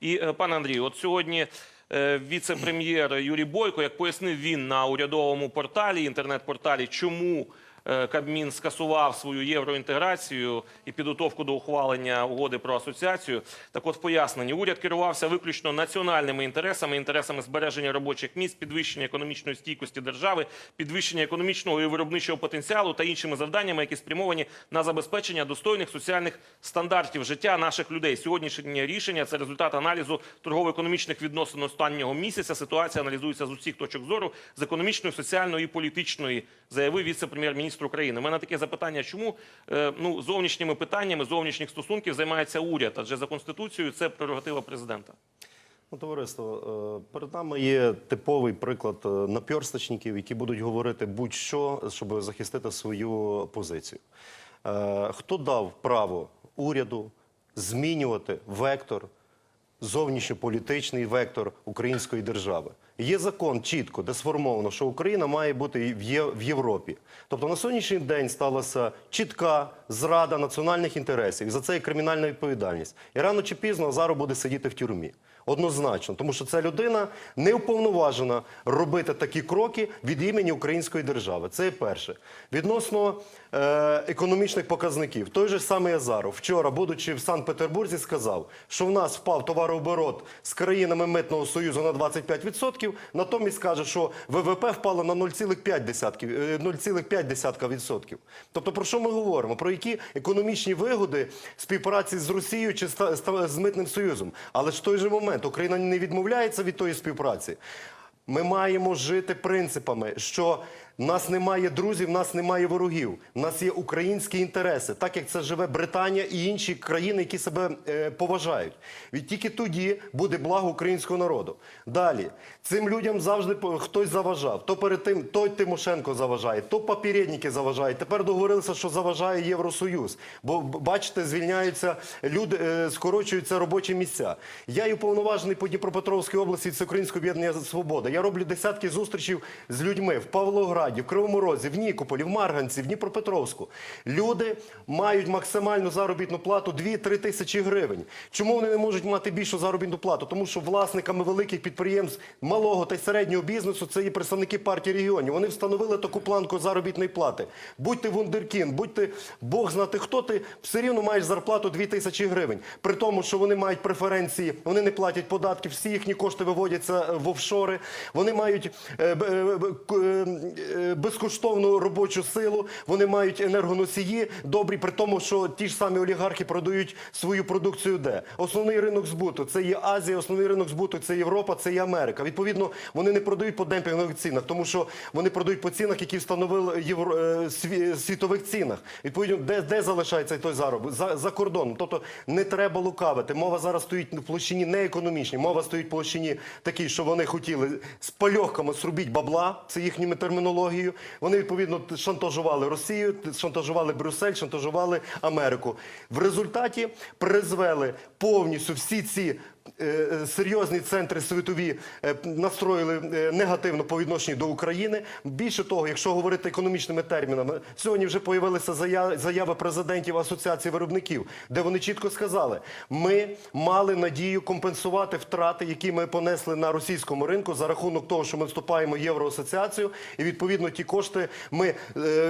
І е, пане Андрію, от сьогодні е, віце-прем'єр Юрій Бойко, як пояснив він на урядовому порталі, інтернет-порталі, чому Кабмін скасував свою євроінтеграцію і підготовку до ухвалення угоди про асоціацію. Так от в поясненні уряд керувався виключно національними інтересами, інтересами збереження робочих місць, підвищення економічної стійкості держави, підвищення економічного і виробничого потенціалу та іншими завданнями, які спрямовані на забезпечення достойних соціальних стандартів життя наших людей. Сьогоднішнє рішення це результат аналізу торгово-економічних відносин останнього місяця. Ситуація аналізується з усіх точок зору з економічної, соціальної і політичної, заявив віце-прем'єр-міністр України. У мене таке запитання: чому е, ну зовнішніми питаннями зовнішніх стосунків займається уряд? Адже за конституцією це прерогатива президента. Ну, товариство, е, перед нами є типовий приклад е, наперсточників, які будуть говорити будь-що, щоб захистити свою позицію. Хто дав право уряду змінювати вектор, зовнішньополітичний вектор української держави? Є закон чітко, де сформовано, що Україна має бути в Європі. Тобто на сьогоднішній день сталася чітка зрада національних інтересів. І за це є кримінальна відповідальність. І рано чи пізно Азару буде сидіти в тюрмі. Однозначно, тому що ця людина не уповноважена робити такі кроки від імені української держави. Це перше. Відносно е, економічних показників, той же самий Азаров вчора, будучи в Санкт-Петербурзі, сказав, що в нас впав товарооборот з країнами митного союзу на 25%, натомість каже, що ВВП впало на 0,5%. е, 0,5%. Тобто про що ми говоримо? Про які економічні вигоди співпраці з Росією чи з митним союзом? Але ж той же момент Україна не відмовляється від тої співпраці. Ми маємо жити принципами, що в нас немає друзів, в нас немає ворогів. В нас є українські інтереси, так як це живе Британія і інші країни, які себе е, поважають. І тільки тоді буде благо українського народу. Далі цим людям завжди хтось заважав. То перед тим той Тимошенко заважає, то попередники заважають. Тепер договорилися, що заважає Євросоюз. Бо бачите, звільняються люди, е, скорочуються робочі місця. Я є уповноважений по Дніпропетровській області Всеукраїнського об'єднання Свобода. Я роблю десятки зустрічей з людьми в Павлограді, в Кривому Розі, в Нікополі, в Марганці, в Дніпропетровську. Люди мають максимальну заробітну плату 2-3 тисячі гривень. Чому вони не можуть мати більшу заробітну плату? Тому що власниками великих підприємств малого та середнього бізнесу це є представники партії регіонів. Вони встановили таку планку заробітної плати. Будьте вундеркін, будьте Бог знати хто ти, все рівно маєш зарплату 2 тисячі гривень. При тому, що вони мають преференції, вони не платять податки, всі їхні кошти виводяться е, в офшори. Вони мають е, е, е, безкоштовну робочу силу, вони мають енергоносії добрі, при тому, що ті ж самі олігархи продають свою продукцію де? Основний ринок збуту це є Азія, основний ринок збуту це Європа, це є Америка. Відповідно, вони не продають по демпінгових цінах, тому що вони продають по цінах, які встановили євро, е, світових цінах. Відповідно, де, де залишається той заробок? За, за кордоном. Тобто не треба лукавити. Мова зараз стоїть в площині не економічній, мова стоїть в площині такій, що вони хотіли з пальохами срубіть бабла, це їхніми термінологією. Вони відповідно шантажували Росію, шантажували Брюссель, шантажували Америку. В результаті призвели повністю всі ці. Е, е, Серйозні центри світові е, настроїли негативно по відношенню до України. Більше того, якщо говорити економічними термінами, сьогодні вже появилися зая- заяви президентів Асоціації виробників, де вони чітко сказали: ми мали надію компенсувати втрати, які ми понесли на російському ринку за рахунок того, що ми вступаємо в євроасоціацію, і відповідно ті кошти ми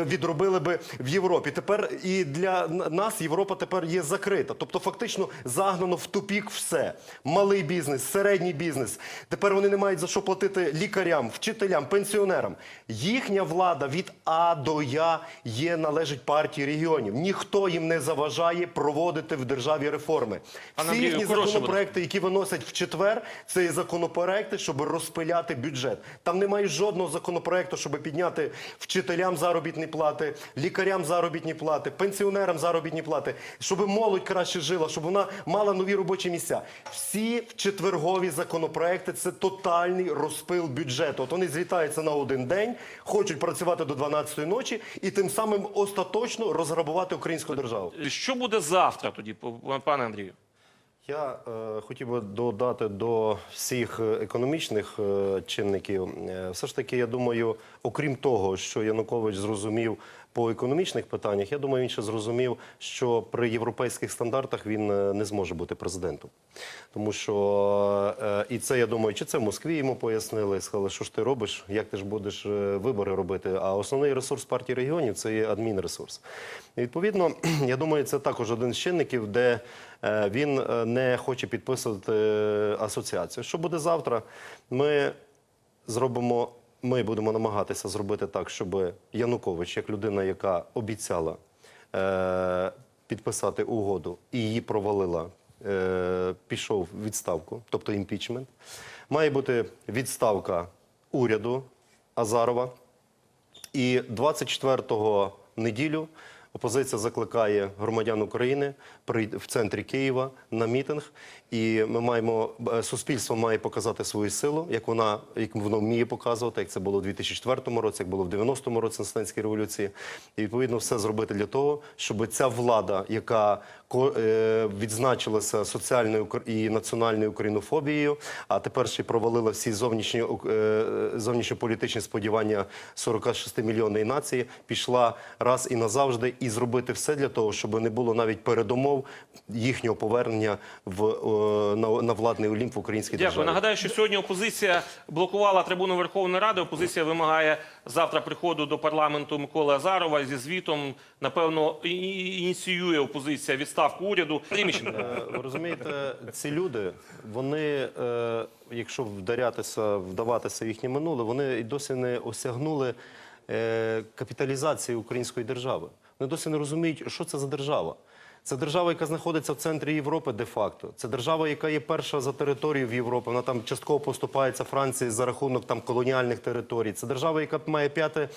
відробили би в Європі. Тепер і для нас Європа тепер є закрита. Тобто, фактично загнано в тупік все. Малий бізнес, середній бізнес. Тепер вони не мають за що платити лікарям, вчителям, пенсіонерам. Їхня влада від А до Я є належить партії регіонів. Ніхто їм не заважає проводити в державі реформи. Всі Андрію, їхні законопроекти, які виносять в четвер, це є законопроекти, щоб розпиляти бюджет. Там немає жодного законопроекту, щоб підняти вчителям заробітні плати, лікарям заробітні плати, пенсіонерам заробітні плати, щоб молодь краще жила, щоб вона мала нові робочі місця. Всі четвергові законопроекти це тотальний розпил бюджету. От вони злітаються на один день, хочуть працювати до 12-ї ночі і тим самим остаточно розграбувати українську державу. Що буде завтра тоді, пане Андрію? Я е, хотів би додати до всіх економічних е, чинників. Е, все ж таки, я думаю, окрім того, що Янукович зрозумів по економічних питаннях, я думаю, він ще зрозумів, що при європейських стандартах він е, не зможе бути президентом. Тому що е, і це я думаю, чи це в Москві йому пояснили, сказали, що ж ти робиш, як ти ж будеш е, вибори робити. А основний ресурс партії регіонів це є адмінресурс. І, відповідно, я думаю, це також один з чинників, де він не хоче підписувати асоціацію. Що буде завтра? Ми зробимо. Ми будемо намагатися зробити так, щоб Янукович, як людина, яка обіцяла е, підписати угоду і її провалила, е, пішов в відставку, тобто імпічмент. Має бути відставка уряду Азарова. І 24-го неділю опозиція закликає громадян України в центрі Києва на мітинг. І ми маємо е, суспільство має показати свою силу, як вона як воно вміє показувати, як це було в 2004 році, як було в 90-му році на студентській революції. І відповідно все зробити для того, щоб ця влада, яка е, відзначилася соціальною і національною українофобією, а тепер ще й провалила всі зовнішні е, зовнішньополітичні сподівання 46 мільйонної нації, пішла раз і назавжди і зробити все для того, щоб не було навіть передумов їхнього повернення в е, на, на владний олімп в українській Дякую. державі. Нагадаю, що сьогодні опозиція блокувала трибуну Верховної Ради. Опозиція вимагає завтра приходу до парламенту Миколи Азарова зі звітом. Напевно, і- і- ініціює опозиція відставку уряду. Е, Ви розумієте, ці люди, вони, е, якщо вдарятися, вдаватися в їхнє минуле, вони і досі не осягнули капіталізації української держави. Вони досі не розуміють, що це за держава. Це держава, яка знаходиться в центрі Європи де-факто. Це держава, яка є перша за територією в Європі. Вона там частково поступається Франції за рахунок там колоніальних територій. Це держава, яка має п'яте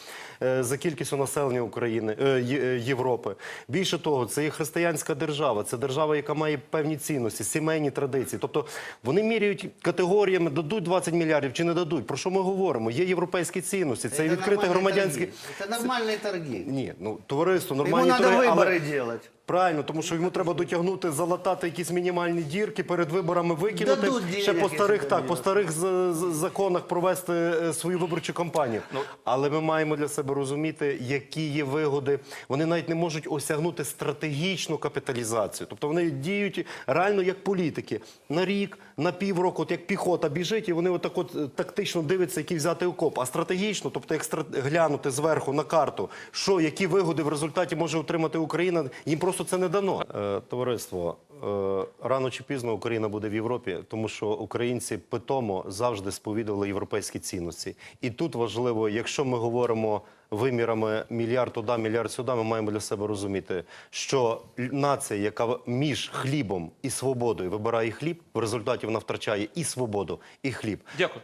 е, за кількістю населення України е, Є- е, Європи. Більше того, це є християнська держава. Це держава, яка має певні цінності, сімейні традиції. Тобто вони міряють категоріями, дадуть 20 мільярдів чи не дадуть. Про що ми говоримо? Є європейські цінності, це, є відкрите нормальные громадянське. торги. Это нормальные торги. Ні, ну товариство Ему нормальні надо торги, але- выборы делать. Правильно, тому що йому треба дотягнути, залатати якісь мінімальні дірки перед виборами викинути. Дадуть ще по старих так, по старих з- з- законах провести е, свою виборчу кампанію. Але ми маємо для себе розуміти, які є вигоди. Вони навіть не можуть осягнути стратегічну капіталізацію. Тобто вони діють реально як політики на рік, на півроку, от як піхота біжить, і вони отак от е, тактично дивляться, який взяти окоп. А стратегічно, тобто як стра- глянути зверху на карту, що які вигоди в результаті може отримати Україна, їм просто це не дано. Е, товариство, е, рано чи пізно Україна буде в Європі, тому що українці питомо завжди сповідували європейські цінності. І тут важливо, якщо ми говоримо вимірами мільярд туди, мільярд сюди, ми маємо для себе розуміти, що нація, яка між хлібом і свободою вибирає хліб, в результаті вона втрачає і свободу, і хліб. Дякую.